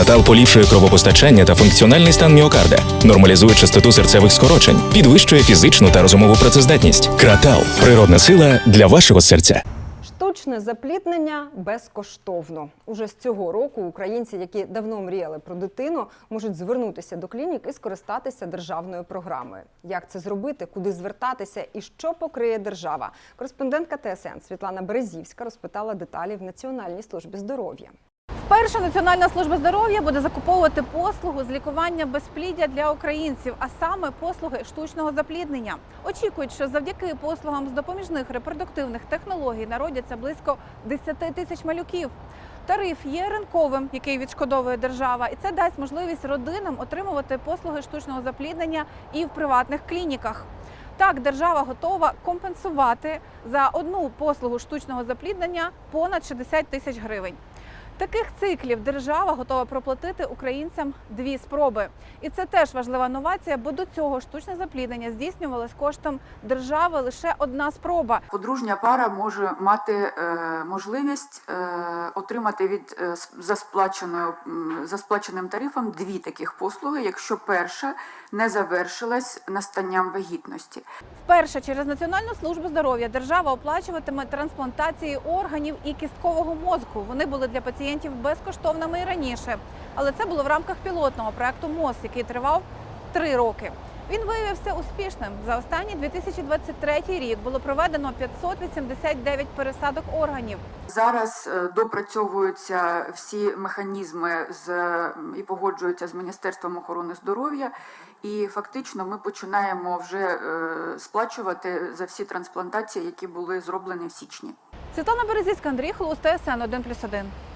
Кратал поліпшує кровопостачання та функціональний стан міокарда, нормалізує частоту серцевих скорочень, підвищує фізичну та розумову працездатність. Кратал природна сила для вашого серця. Штучне запліднення безкоштовно. Уже з цього року українці, які давно мріяли про дитину, можуть звернутися до клінік і скористатися державною програмою. Як це зробити, куди звертатися і що покриє держава? Кореспондентка ТСН Світлана Березівська розпитала деталі в Національній службі здоров'я. Вперше Національна служба здоров'я буде закуповувати послугу з лікування безпліддя для українців, а саме послуги штучного запліднення. Очікують, що завдяки послугам з допоміжних репродуктивних технологій народяться близько 10 тисяч малюків. Тариф є ринковим, який відшкодовує держава, і це дасть можливість родинам отримувати послуги штучного запліднення і в приватних клініках. Так, держава готова компенсувати за одну послугу штучного запліднення понад 60 тисяч гривень. Таких циклів держава готова проплатити українцям дві спроби. І це теж важлива новація, бо до цього штучне запліднення здійснювалось коштом держави лише одна спроба. Подружня пара може мати е, можливість е, отримати від е, за сплаченою за сплаченим тарифом дві таких послуги, якщо перша не завершилась настанням вагітності. Вперше через Національну службу здоров'я держава оплачуватиме трансплантації органів і кісткового мозку. Вони були для пацієнтів безкоштовними і раніше, але це було в рамках пілотного проекту МОЗ, який тривав три роки. Він виявився успішним. За останній 2023 рік було проведено 589 пересадок органів. Зараз е, допрацьовуються всі механізми з і погоджуються з Міністерством охорони здоров'я, і фактично ми починаємо вже е, сплачувати за всі трансплантації, які були зроблені в січні. Світлана Березівська, Андрій Хлус, ТСН 1+,1.